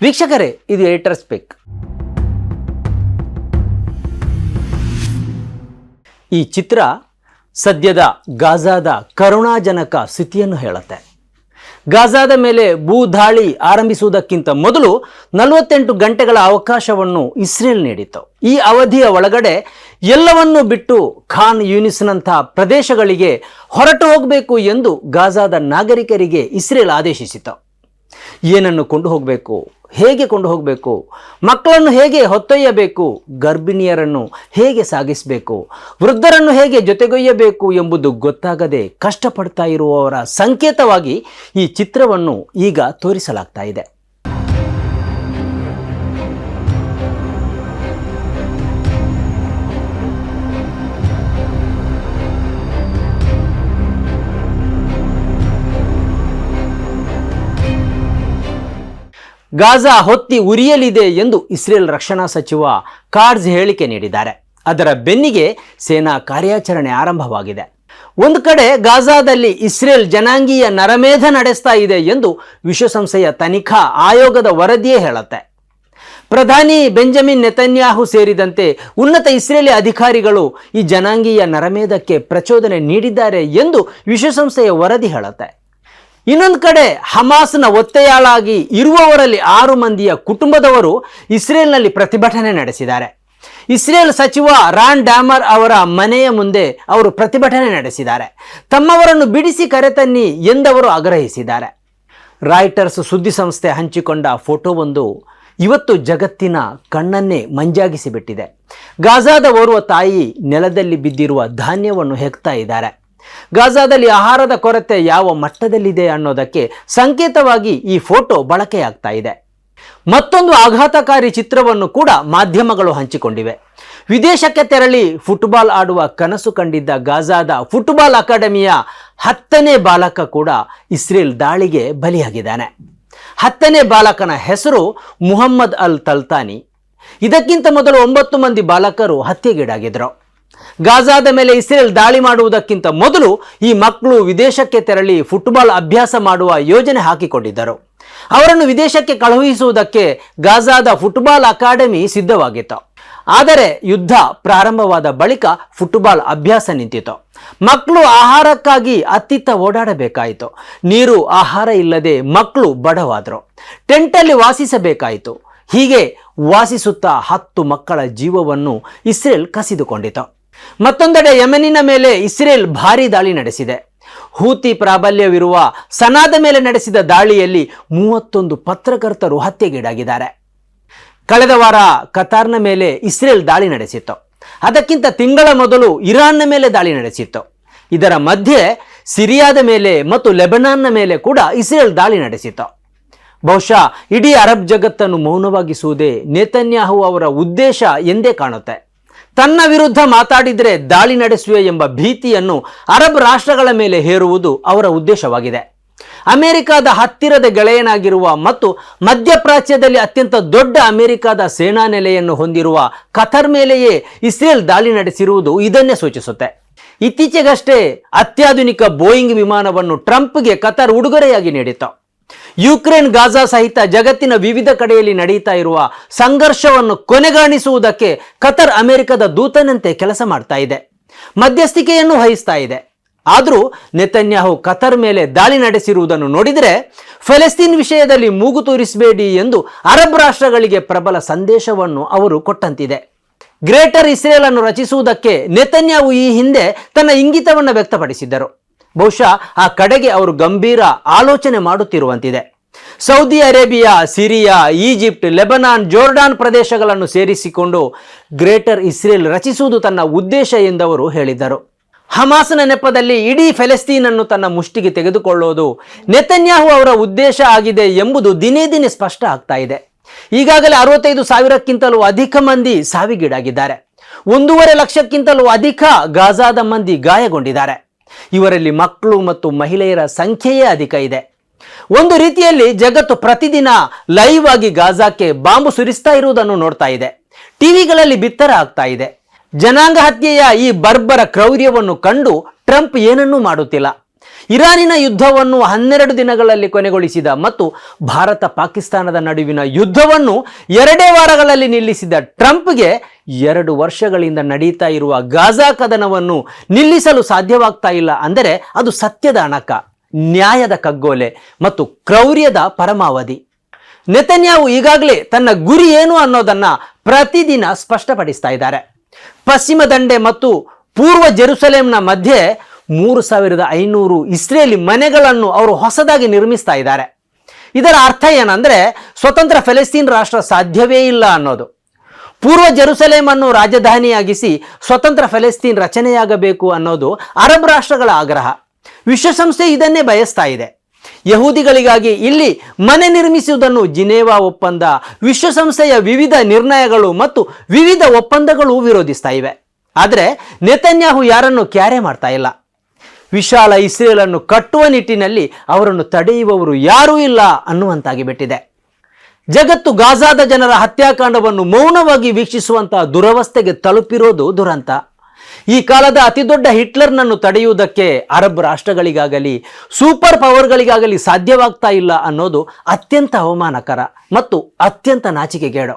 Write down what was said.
ವೀಕ್ಷಕರೇ, ಇದು editor speck ಈ ಚಿತ್ರ ಸದ್ಯದ ಗಾಜಾದ ಕರುಣಾಜನಕ ಸ್ಥಿತಿಯನ್ನು ಹೇಳುತ್ತೆ. ಗಾಜಾದ ಮೇಲೆ ಭೂದಾಳಿ ಆರಂಭಿಸುವುದಕ್ಕಿಂತ ಮೊದಲು ನಲವತ್ತೆಂಟು ಗಂಟೆಗಳ ಅವಕಾಶವನ್ನು ಇಸ್ರೇಲ್ ನೀಡಿತು ಈ ಅವಧಿಯ ಒಳಗಡೆ ಎಲ್ಲವನ್ನೂ ಬಿಟ್ಟು ಖಾನ್ ಯೂನಿಸ್ನಂತಹ ಪ್ರದೇಶಗಳಿಗೆ ಹೊರಟು ಹೋಗಬೇಕು ಎಂದು ಗಾಜಾದ ನಾಗರಿಕರಿಗೆ ಇಸ್ರೇಲ್ ಆದೇಶಿಸಿತು ಏನನ್ನು ಕೊಂಡು ಹೋಗಬೇಕು ಹೇಗೆ ಕೊಂಡು ಹೋಗಬೇಕು? ಮಕ್ಕಳನ್ನು ಹೇಗೆ ಹೊತ್ತೊಯ್ಯಬೇಕು? ಗರ್ಭಿಣಿಯರನ್ನು ಹೇಗೆ ಸಾಗಿಸಬೇಕು? ವೃದ್ಧರನ್ನು ಹೇಗೆ ಜೊತೆಗೊಯ್ಯಬೇಕು ಎಂಬುದು ಗೊತ್ತಾಗದೆ ಕಷ್ಟಪಡ್ತಾ ಇರುವವರ ಸಂಕೇತವಾಗಿ ಈ ಚಿತ್ರವನ್ನು ಈಗ ತೋರಿಸಲಾಗ್ತಾ ಇದೆ. ಗಾಜಾ ಹೊತ್ತಿ ಉರಿಯಲಿದೆ ಎಂದು ಇಸ್ರೇಲ್ ರಕ್ಷಣಾ ಸಚಿವ ಕಾರ್ಜ್ ಹೇಳಿಕೆ ನೀಡಿದ್ದಾರೆ. ಅದರ ಬೆನ್ನಿಗೆ ಸೇನಾ ಕಾರ್ಯಾಚರಣೆ ಆರಂಭವಾಗಿದೆ. ಒಂದು ಕಡೆ ಗಾಜಾದಲ್ಲಿ ಇಸ್ರೇಲ್ ಜನಾಂಗೀಯ ನರಮೇಧ ನಡೆಸ್ತಾ ಇದೆ ಎಂದು ವಿಶ್ವಸಂಸ್ಥೆಯ ತನಿಖಾ ಆಯೋಗದ ವರದಿಯೇ ಹೇಳುತ್ತೆ. ಪ್ರಧಾನಿ ಬೆಂಜಮಿನ್ ನೆತನ್ಯಾಹು ಸೇರಿದಂತೆ ಉನ್ನತ ಇಸ್ರೇಲಿ ಅಧಿಕಾರಿಗಳು ಈ ಜನಾಂಗೀಯ ನರಮೇಧಕ್ಕೆ ಪ್ರಚೋದನೆ ನೀಡಿದ್ದಾರೆ ಎಂದು ವಿಶ್ವಸಂಸ್ಥೆಯ ವರದಿ ಹೇಳುತ್ತೆ. ಇನ್ನೊಂದು ಕಡೆ ಹಮಾಸ್ನ ಒತ್ತೆಯಾಳಾಗಿ ಇರುವವರಲ್ಲಿ ಆರು ಮಂದಿಯ ಕುಟುಂಬದವರು ಇಸ್ರೇಲ್ನಲ್ಲಿ ಪ್ರತಿಭಟನೆ ನಡೆಸಿದ್ದಾರೆ. ಇಸ್ರೇಲ್ ಸಚಿವ ರಾನ್ ಡ್ಯಾಮರ್ ಅವರ ಮನೆಯ ಮುಂದೆ ಅವರು ಪ್ರತಿಭಟನೆ ನಡೆಸಿದ್ದಾರೆ. ತಮ್ಮವರನ್ನು ಬಿಡಿಸಿ ಕರೆತನ್ನಿ ಎಂದವರು ಆಗ್ರಹಿಸಿದ್ದಾರೆ. ರಾಯ್ಟರ್ಸ್ ಸುದ್ದಿ ಸಂಸ್ಥೆ ಹಂಚಿಕೊಂಡ ಫೋಟೋವೊಂದು ಇವತ್ತು ಜಗತ್ತಿನ ಕಣ್ಣನ್ನೇ ಮಂಜಾಗಿಸಿಬಿಟ್ಟಿದೆ. ಗಾಜಾದ ಓರ್ವ ತಾಯಿ ನೆಲದಲ್ಲಿ ಬಿದ್ದಿರುವ ಧಾನ್ಯವನ್ನು ಹೆಕ್ತಾ ಇದ್ದಾರೆ. ಗಾಜಾದಲ್ಲಿ ಆಹಾರದ ಕೊರತೆ ಯಾವ ಮಟ್ಟದಲ್ಲಿದೆ ಅನ್ನೋದಕ್ಕೆ ಸಂಕೇತವಾಗಿ ಈ ಫೋಟೋ ಬಳಕೆಯಾಗ್ತಾ ಇದೆ. ಮತ್ತೊಂದು ಆಘಾತಕಾರಿ ಚಿತ್ರವನ್ನು ಕೂಡ ಮಾಧ್ಯಮಗಳು ಹಂಚಿಕೊಂಡಿವೆ. ವಿದೇಶಕ್ಕೆ ತೆರಳಿ ಫುಟ್ಬಾಲ್ ಆಡುವ ಕನಸು ಕಂಡಿದ್ದ ಗಾಜಾದ ಫುಟ್ಬಾಲ್ ಅಕಾಡೆಮಿಯ ಹತ್ತನೇ ಬಾಲಕ ಕೂಡ ಇಸ್ರೇಲ್ ದಾಳಿಗೆ ಬಲಿಯಾಗಿದ್ದಾನೆ. ಹತ್ತನೇ ಬಾಲಕನ ಹೆಸರು ಮುಹಮ್ಮದ್ ಅಲ್ ತಲ್ತಾನಿ. ಇದಕ್ಕಿಂತ ಮೊದಲು ಒಂಬತ್ತು ಮಂದಿ ಬಾಲಕರು ಹತ್ಯೆಗೀಡಾಗಿದ್ರು ಗಾಜಾದ ಮೇಲೆ ಇಸ್ರೇಲ್ ದಾಳಿ ಮಾಡುವುದಕ್ಕಿಂತ ಮೊದಲು ಈ ಮಕ್ಕಳು ವಿದೇಶಕ್ಕೆ ತೆರಳಿ ಫುಟ್ಬಾಲ್ ಅಭ್ಯಾಸ ಮಾಡುವ ಯೋಜನೆ ಹಾಕಿಕೊಂಡಿದ್ದರು. ಅವರನ್ನು ವಿದೇಶಕ್ಕೆ ಕಳುಹಿಸುವುದಕ್ಕೆ ಗಾಜಾದ ಫುಟ್ಬಾಲ್ ಅಕಾಡೆಮಿ ಸಿದ್ಧವಾಗಿತ್ತು. ಆದರೆ ಯುದ್ಧ ಪ್ರಾರಂಭವಾದ ಬಳಿಕ ಫುಟ್ಬಾಲ್ ಅಭ್ಯಾಸ ನಿಂತಿತು ಮಕ್ಕಳು ಆಹಾರಕ್ಕಾಗಿ ಅತ್ತಿತ್ತ ಓಡಾಡಬೇಕಾಯಿತು. ನೀರು, ಆಹಾರ ಇಲ್ಲದೆ ಮಕ್ಕಳು ಬಡವಾದರು. ಟೆಂಟಲ್ಲಿ ವಾಸಿಸಬೇಕಾಯಿತು. ಹೀಗೆ ವಾಸಿಸುತ್ತಾ ಹತ್ತು ಮಕ್ಕಳ ಜೀವವನ್ನು ಇಸ್ರೇಲ್ ಕಸಿದುಕೊಂಡಿತು. ಮತ್ತೊಂದೆಡೆ ಯಮೆನಿನ ಮೇಲೆ ಇಸ್ರೇಲ್ ಭಾರೀ ದಾಳಿ ನಡೆಸಿದೆ. ಹೂತಿ ಪ್ರಾಬಲ್ಯವಿರುವ ಸನಾದ ಮೇಲೆ ನಡೆಸಿದ ದಾಳಿಯಲ್ಲಿ ಮೂವತ್ತೊಂದು ಪತ್ರಕರ್ತರು ಹತ್ಯೆಗೀಡಾಗಿದ್ದಾರೆ. ಕಳೆದ ವಾರ ಕತಾರ್ನ ಮೇಲೆ ಇಸ್ರೇಲ್ ದಾಳಿ ನಡೆಸಿತ್ತು. ಅದಕ್ಕಿಂತ ತಿಂಗಳ ಮೊದಲು ಇರಾನ್ನ ಮೇಲೆ ದಾಳಿ ನಡೆಸಿತ್ತು. ಇದರ ಮಧ್ಯೆ ಸಿರಿಯಾದ ಮೇಲೆ ಮತ್ತು ಲೆಬನಾನ್ನ ಮೇಲೆ ಕೂಡ ಇಸ್ರೇಲ್ ದಾಳಿ ನಡೆಸಿತ್ತು. ಬಹುಶಃ ಇಡೀ ಅರಬ್ ಜಗತ್ತನ್ನು ಮೌನವಾಗಿಸುವುದೇ ನೇತನ್ಯಾಹು ಅವರ ಉದ್ದೇಶ ಎಂದೇ ಕಾಣುತ್ತೆ. ತನ್ನ ವಿರುದ್ಧ ಮಾತಾಡಿದರೆ ದಾಳಿ ನಡೆಸುವೆ ಎಂಬ ಭೀತಿಯನ್ನು ಅರಬ್ ರಾಷ್ಟ್ರಗಳ ಮೇಲೆ ಹೇರುವುದು ಅವರ ಉದ್ದೇಶವಾಗಿದೆ. ಅಮೆರಿಕದ ಹತ್ತಿರದ ಗೆಳೆಯನಾಗಿರುವ ಮತ್ತು ಮಧ್ಯಪ್ರಾಚ್ಯದಲ್ಲಿ ಅತ್ಯಂತ ದೊಡ್ಡ ಅಮೆರಿಕದ ಸೇನಾ ನೆಲೆಯನ್ನು ಹೊಂದಿರುವ ಕಥರ್ ಮೇಲೆಯೇ ಇಸ್ರೇಲ್ ದಾಳಿ ನಡೆಸಿರುವುದು ಇದನ್ನೇ ಸೂಚಿಸುತ್ತೆ. ಇತ್ತೀಚೆಗಷ್ಟೇ ಅತ್ಯಾಧುನಿಕ ಬೋಯಿಂಗ್ ವಿಮಾನವನ್ನು ಟ್ರಂಪ್ಗೆ ಕತರ್ ಉಡುಗೊರೆಯಾಗಿ ನೀಡಿತು ಯುಕ್ರೇನ್ ಗಾಜಾ ಸಹಿತ ಜಗತ್ತಿನ ವಿವಿಧ ಕಡೆಯಲ್ಲಿ ನಡೆಯುತ್ತಾ ಇರುವ ಸಂಘರ್ಷವನ್ನು ಕೊನೆಗಾಣಿಸುವುದಕ್ಕೆ ಕತರ್ ಅಮೆರಿಕದ ದೂತನಂತೆ ಕೆಲಸ ಮಾಡ್ತಾ ಇದೆ. ಮಧ್ಯಸ್ಥಿಕೆಯನ್ನು ವಹಿಸ್ತಾ ಇದೆ. ಆದರೂ ನೆತನ್ಯಾಹು ಕತರ್ ಮೇಲೆ ದಾಳಿ ನಡೆಸಿರುವುದನ್ನು ನೋಡಿದರೆ ಫೆಲೆಸ್ತೀನ್ ವಿಷಯದಲ್ಲಿ ಮೂಗು ತೂರಿಸಬೇಡಿ ಎಂದು ಅರಬ್ ರಾಷ್ಟ್ರಗಳಿಗೆ ಪ್ರಬಲ ಸಂದೇಶವನ್ನು ಅವರು ಕೊಟ್ಟಂತಿದೆ. ಗ್ರೇಟರ್ ಇಸ್ರೇಲ್ ಅನ್ನು ರಚಿಸುವುದಕ್ಕೆ ನೆತನ್ಯಾಹು ಈ ಹಿಂದೆ ತನ್ನ ಇಂಗಿತವನ್ನು ವ್ಯಕ್ತಪಡಿಸಿದ್ದರು. ಬಹುಶಃ ಆ ಕಡೆಗೆ ಅವರು ಗಂಭೀರ ಆಲೋಚನೆ ಮಾಡುತ್ತಿರುವಂತಿದೆ. Saudi Arabia, Syria, Egypt, Lebanon, Jordan ಪ್ರದೇಶಗಳನ್ನು ಸೇರಿಸಿಕೊಂಡು ಗ್ರೇಟರ್ ಇಸ್ರೇಲ್ ರಚಿಸುವುದು ತನ್ನ ಉದ್ದೇಶ ಎಂದವರು ಹೇಳಿದ್ದರು. ಹಮಾಸನ ನೆಪದಲ್ಲಿ ಇಡೀ ಫೆಲೆಸ್ತೀನನ್ನು ತನ್ನ ಮುಷ್ಟಿಗೆ ತೆಗೆದುಕೊಳ್ಳೋದು ನೆತನ್ಯಾಹು ಅವರ ಉದ್ದೇಶ ಆಗಿದೆ ಎಂಬುದು ದಿನೇ ದಿನೇ ಸ್ಪಷ್ಟ ಆಗ್ತಾ ಇದೆ. ಈಗಾಗಲೇ ಅರವತ್ತೈದು ಸಾವಿರಕ್ಕಿಂತಲೂ ಅಧಿಕ ಮಂದಿ ಸಾವಿಗೀಡಾಗಿದ್ದಾರೆ. ಒಂದೂವರೆ ಲಕ್ಷಕ್ಕಿಂತಲೂ ಅಧಿಕ ಗಾಜಾದ ಮಂದಿ ಗಾಯಗೊಂಡಿದ್ದಾರೆ. ಇವರಲ್ಲಿ ಮಕ್ಕಳು ಮತ್ತು ಮಹಿಳೆಯರ ಸಂಖ್ಯೆಯೇ ಅಧಿಕ ಇದೆ. ಒಂದು ರೀತಿಯಲ್ಲಿ ಜಗತ್ತು ಪ್ರತಿದಿನ ಲೈವ್ ಆಗಿ ಗಾಜಾಕ್ಕೆ ಬಾಂಬು ಸುರಿಸ್ತಾ ಇರುವುದನ್ನು ನೋಡ್ತಾ ಇದೆ. ಟಿವಿಗಳಲ್ಲಿ ಬಿತ್ತರ ಆಗ್ತಾ ಇದೆ. ಜನಾಂಗ ಹತ್ಯೆಯ ಈ ಬರ್ಬರ ಕ್ರೌರ್ಯವನ್ನು ಕಂಡು ಟ್ರಂಪ್ ಏನನ್ನೂ ಮಾಡುತ್ತಿಲ್ಲ. ಇರಾನಿನ ಯುದ್ಧವನ್ನು ಹನ್ನೆರಡು ದಿನಗಳಲ್ಲಿ ಕೊನೆಗೊಳಿಸಿದ ಮತ್ತು ಭಾರತ ಪಾಕಿಸ್ತಾನದ ನಡುವಿನ ಯುದ್ಧವನ್ನು ಎರಡೇ ವಾರಗಳಲ್ಲಿ ನಿಲ್ಲಿಸಿದ ಟ್ರಂಪ್ಗೆ ಎರಡು ವರ್ಷಗಳಿಂದ ನಡೀತಾ ಇರುವ ಗಾಜಾ ಕದನವನ್ನು ನಿಲ್ಲಿಸಲು ಸಾಧ್ಯವಾಗ್ತಾ ಇಲ್ಲ ಅಂದರೆ ಅದು ಸತ್ಯದ ಅಣಕ, ನ್ಯಾಯದ ಕಗ್ಗೋಲೆ ಮತ್ತು ಕ್ರೌರ್ಯದ ಪರಮಾವಧಿ. ನೆತನ್ಯಾವು ಈಗಾಗಲೇ ತನ್ನ ಗುರಿ ಏನು ಅನ್ನೋದನ್ನ ಪ್ರತಿದಿನ ಸ್ಪಷ್ಟಪಡಿಸ್ತಾ ಇದ್ದಾರೆ. ಪಶ್ಚಿಮ ದಂಡೆ ಮತ್ತು ಪೂರ್ವ ಜೆರುಸಲೇಂನ ಮಧ್ಯೆ ಮೂರು ಸಾವಿರದ ಐನೂರು ಇಸ್ರೇಲಿ ಮನೆಗಳನ್ನು ಅವರು ಹೊಸದಾಗಿ ನಿರ್ಮಿಸ್ತಾ ಇದ್ದಾರೆ. ಇದರ ಅರ್ಥ ಏನಂದ್ರೆ, ಸ್ವತಂತ್ರ ಫೆಲೆಸ್ತೀನ್ ರಾಷ್ಟ್ರ ಸಾಧ್ಯವೇ ಇಲ್ಲ ಅನ್ನೋದು. ಪೂರ್ವ ಜೆರುಸಲೇಮ್ ಅನ್ನು ರಾಜಧಾನಿಯಾಗಿಸಿ ಸ್ವತಂತ್ರ ಫೆಲೆಸ್ತೀನ್ ರಚನೆಯಾಗಬೇಕು ಅನ್ನೋದು ಅರಬ್ ರಾಷ್ಟ್ರಗಳ ಆಗ್ರಹ. ವಿಶ್ವಸಂಸ್ಥೆ ಇದನ್ನೇ ಬಯಸ್ತಾ ಇದೆ. ಯಹೂದಿಗಳಿಗಾಗಿ ಇಲ್ಲಿ ಮನೆ ನಿರ್ಮಿಸುವುದನ್ನು ಜಿನೇವಾ ಒಪ್ಪಂದ, ವಿಶ್ವಸಂಸ್ಥೆಯ ವಿವಿಧ ನಿರ್ಣಯಗಳು ಮತ್ತು ವಿವಿಧ ಒಪ್ಪಂದಗಳು ವಿರೋಧಿಸ್ತಾ ಇವೆ. ಆದರೆ ನೆತನ್ಯಾಹು ಯಾರನ್ನು ಕ್ಯಾರೆ ಮಾಡ್ತಾ ಇಲ್ಲ? ವಿಶಾಲ ಇಸ್ರೇಲನ್ನು ಕಟ್ಟುವ ನಿಟ್ಟಿನಲ್ಲಿ ಅವರನ್ನು ತಡೆಯುವವರು ಯಾರೂ ಇಲ್ಲ ಅನ್ನುವಂತಾಗಿ ಬಿಟ್ಟಿದೆ. ಜಗತ್ತು ಗಾಜಾದ ಜನರ ಹತ್ಯಾಕಾಂಡವನ್ನು ಮೌನವಾಗಿ ವೀಕ್ಷಿಸುವಂತಹ ದುರವಸ್ಥೆಗೆ ತಲುಪಿರೋದು ದುರಂತ. ಈ ಕಾಲದ ಅತಿದೊಡ್ಡ ಹಿಟ್ಲರ್ನನ್ನು ತಡೆಯುವುದಕ್ಕೆ ಅರಬ್ ರಾಷ್ಟ್ರಗಳಿಗಾಗಲಿ, ಸೂಪರ್ ಪವರ್ಗಳಿಗಾಗಲಿ ಸಾಧ್ಯವಾಗ್ತಾ ಇಲ್ಲ ಅನ್ನೋದು ಅತ್ಯಂತ ಅವಮಾನಕರ ಮತ್ತು ಅತ್ಯಂತ ನಾಚಿಕೆಗೇಡು.